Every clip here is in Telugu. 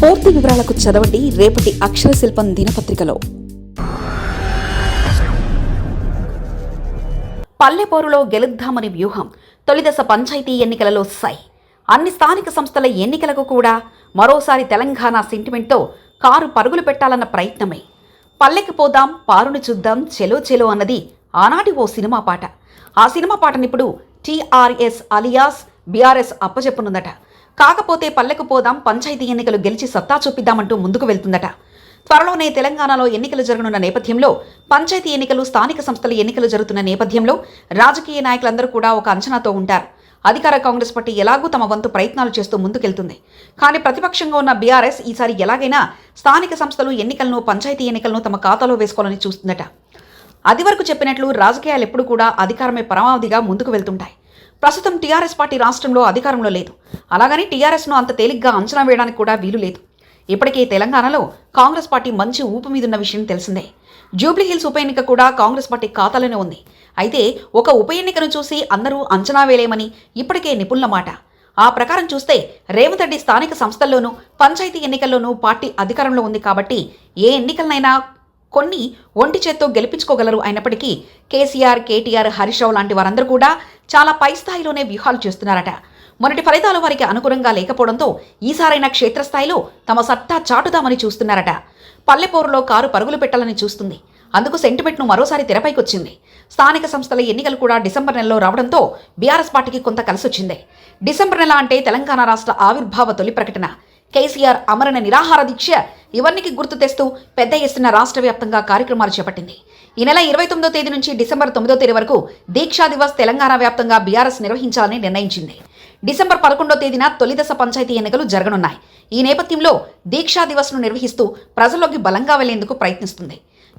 పూర్తి వివరాలకు చదవండి రేపటి అక్షర శిల్పం దినపత్రికలో. పల్లెపోరులో గెలుద్దామని వ్యూహం తొలిదశ పంచాయతీ ఎన్నికలలో సై. అన్ని స్థానిక సంస్థల ఎన్నికలకు కూడా మరోసారి తెలంగాణ సెంటిమెంట్తో కారు పరుగులు పెట్టాలన్న ప్రయత్నమే. పల్లెకి పోదాం పారును చూద్దాం చెలో చెలో అన్నది ఆనాటి ఓ సినిమా పాట. ఆ సినిమా పాటనిప్పుడు టీఆర్ఎస్ అలియాస్ బీఆర్ఎస్ అప్పచెప్పనుందట కాకపోతే పల్లెకు పోదాం పంచాయతీ ఎన్నికలు గెలిచి సత్తా చూపిద్దామంటూ ముందుకు వెళ్తుందట. త్వరలోనే తెలంగాణలో ఎన్నికలు జరగనున్న నేపథ్యంలో పంచాయతీ ఎన్నికలు స్థానిక సంస్థల ఎన్నికలు జరుగుతున్న నేపథ్యంలో రాజకీయ నాయకులందరూ కూడా ఒక అంచనాతో ఉంటారు. అధికార కాంగ్రెస్ పార్టీ ఎలాగూ తమ వంతు ప్రయత్నాలు చేస్తూ ముందుకెళ్తుంది. కానీ ప్రతిపక్షంగా ఉన్న బీఆర్ఎస్ ఈసారి ఎలాగైనా స్థానిక సంస్థలు ఎన్నికలను పంచాయతీ ఎన్నికలను తమ ఖాతాలో వేసుకోవాలని చూస్తుందట. అది వరకు చెప్పినట్లు రాజకీయాలు ఎప్పుడు కూడా అధికారమే పరమావధిగా ముందుకు వెళ్తుంటాయి. ప్రస్తుతం టీఆర్ఎస్ పార్టీ రాష్ట్రంలో అధికారంలో లేదు. అలాగని టీఆర్ఎస్ను అంత తేలిగ్గా అంచనా వేయడానికి కూడా వీలు లేదు. ఇప్పటికే తెలంగాణలో కాంగ్రెస్ పార్టీ మంచి ఊపు మీదున్న విషయం తెలిసిందే. జూబ్లీహిల్స్ ఉప ఎన్నిక కూడా కాంగ్రెస్ పార్టీ ఖాతాలోనే ఉంది. అయితే ఒక ఉప ఎన్నికను చూసి అందరూ అంచనా వేయలేమని ఇప్పటికే నిపుణుల మాట. ఆ ప్రకారం చూస్తే రేవంత్ రెడ్డి స్థానిక సంస్థల్లోనూ పంచాయతీ ఎన్నికల్లోనూ పార్టీ అధికారంలో ఉంది కాబట్టి ఏ ఎన్నికలనైనా కొన్ని ఒంటి చేత్తో గెలిపించుకోగలరు అయినప్పటికీ కేసీఆర్ కేటీఆర్ హరీష్ రావు లాంటి వారందరూ కూడా చాలా పై స్థాయిలోనే వ్యూహాలు చేస్తున్నారట. మొన్నటి ఫలితాలు వారికి అనుకూలంగా లేకపోవడంతో ఈసారైనా క్షేత్రస్థాయిలో తమ సత్తా చాటుదామని చూస్తున్నారట. పల్లెపోరులో కారు పరుగులు పెట్టాలని చూస్తుంది. అందుకు సెంటిమెంట్ను మరోసారి తెరపైకొచ్చింది. స్థానిక సంస్థల ఎన్నికలు కూడా డిసెంబర్ నెలలో రావడంతో బీఆర్ఎస్ పార్టీకి కొంత కలిసొచ్చింది. డిసెంబర్ నెల అంటే తెలంగాణ రాష్ట్ర ఆవిర్భావ తొలి ప్రకటన. కేసీఆర్ అమరణ నిరాహార దీక్ష ఇవన్నీ గుర్తు తెస్తూ పెద్ద ఎత్తున రాష్ట్ర వ్యాప్తంగా కార్యక్రమాలు చేపట్టింది. ఈ నెల ఇరవై తొమ్మిదో తేదీ నుంచి డిసెంబర్ తొమ్మిదో తేదీ వరకు దీక్షా దివస్ తెలంగాణ వ్యాప్తంగా బీఆర్ఎస్ నిర్వహించాలని నిర్ణయించింది. డిసెంబర్ పదకొండో తేదీన తొలిదశ పంచాయతీ ఎన్నికలు జరగనున్నాయి. ఈ నేపథ్యంలో దీక్షా దివస్ను నిర్వహిస్తూ ప్రజల్లోకి బలంగా వెళ్ళేందుకు ప్రయత్నిస్తుంది.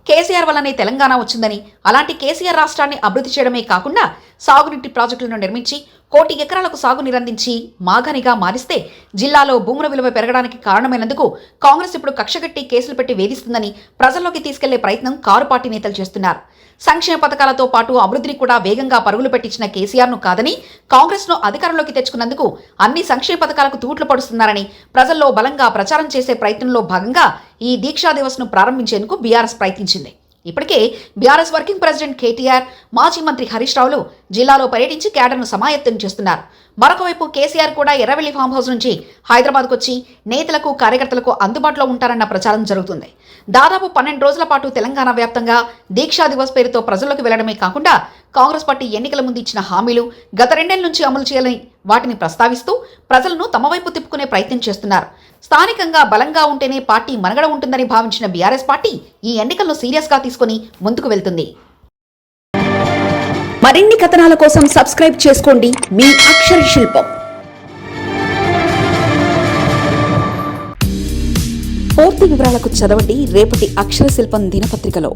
కేసీఆర్ వల్లనే తెలంగాణ వచ్చిందని అలాంటి కేసీఆర్ రాష్ట్రాన్ని అభివృద్ధి చేయడమే కాకుండా సాగునీటి ప్రాజెక్టులను నిర్మించి కోటి ఎకరాలకు సాగు నిరందించి మాఘనిగా మారిస్తే జిల్లాలో భూముల విలువ పెరగడానికి కారణమైనందుకు కాంగ్రెస్ ఇప్పుడు కక్షగట్టి కేసులు పెట్టి వేధిస్తుందని ప్రజల్లోకి తీసుకెళ్ళే ప్రయత్నం కారు పార్టీ నేతలు చేస్తున్నారు. సంక్షేమ పథకాలతో పాటు అభివృద్ధిని కూడా వేగంగా పరుగులు పెట్టించిన కేసీఆర్ను కాదని కాంగ్రెస్ను అధికారంలోకి తెచ్చుకున్నందుకు అన్ని సంక్షేమ పథకాలకు తూట్లు పడుస్తున్నారని ప్రజల్లో బలంగా ప్రచారం చేసే ప్రయత్నంలో భాగంగా ఈ దీక్షా దివస్ను ప్రారంభించేందుకు బీఆర్ఎస్ ప్రయత్నించింది. ఇప్పటికే బీఆర్ఎస్ వర్కింగ్ ప్రెసిడెంట్ కేటీఆర్ మాజీ మంత్రి హరీష్ రావులు జిల్లాలో పర్యటించి క్యాడర్ను సమాయత్తం చేస్తున్నారు. మరొకవైపు కేసీఆర్ కూడా ఎర్రవెల్లి ఫామ్ హౌస్ నుంచి హైదరాబాద్కు వచ్చి నేతలకు కార్యకర్తలకు అందుబాటులో ఉంటారన్న ప్రచారం జరుగుతుంది. దాదాపు పన్నెండు రోజుల పాటు తెలంగాణ వ్యాప్తంగా దీక్షా దివస్ పేరుతో ప్రజల్లోకి వెళ్ళడమే కాకుండా కాంగ్రెస్ పార్టీ ఎన్నికల ముందు ఇచ్చిన హామీలు గత రెండేళ్ళ నుంచి అమలు చేయాలని వాటిని ప్రస్తావిస్తూ ప్రజలను తమ వైపు తిప్పుకునే ప్రయత్నం చేస్తున్నారు. స్థానికంగా బలంగా ఉంటేనే పార్టీ మనగడ ఉంటుందని భావించిన బీఆర్ఎస్ పార్టీ ఈ ఎన్నికలను సీరియస్గా తీసుకుని ముందుకు వెళ్తుంది. మరిన్ని కథనాల కోసం సబ్స్క్రైబ్ చేసుకోండి మీ అక్షర శిల్పం. పూర్తి వివరాలకు చదవండి రేపటి అక్షర శిల్పం దినపత్రికలో.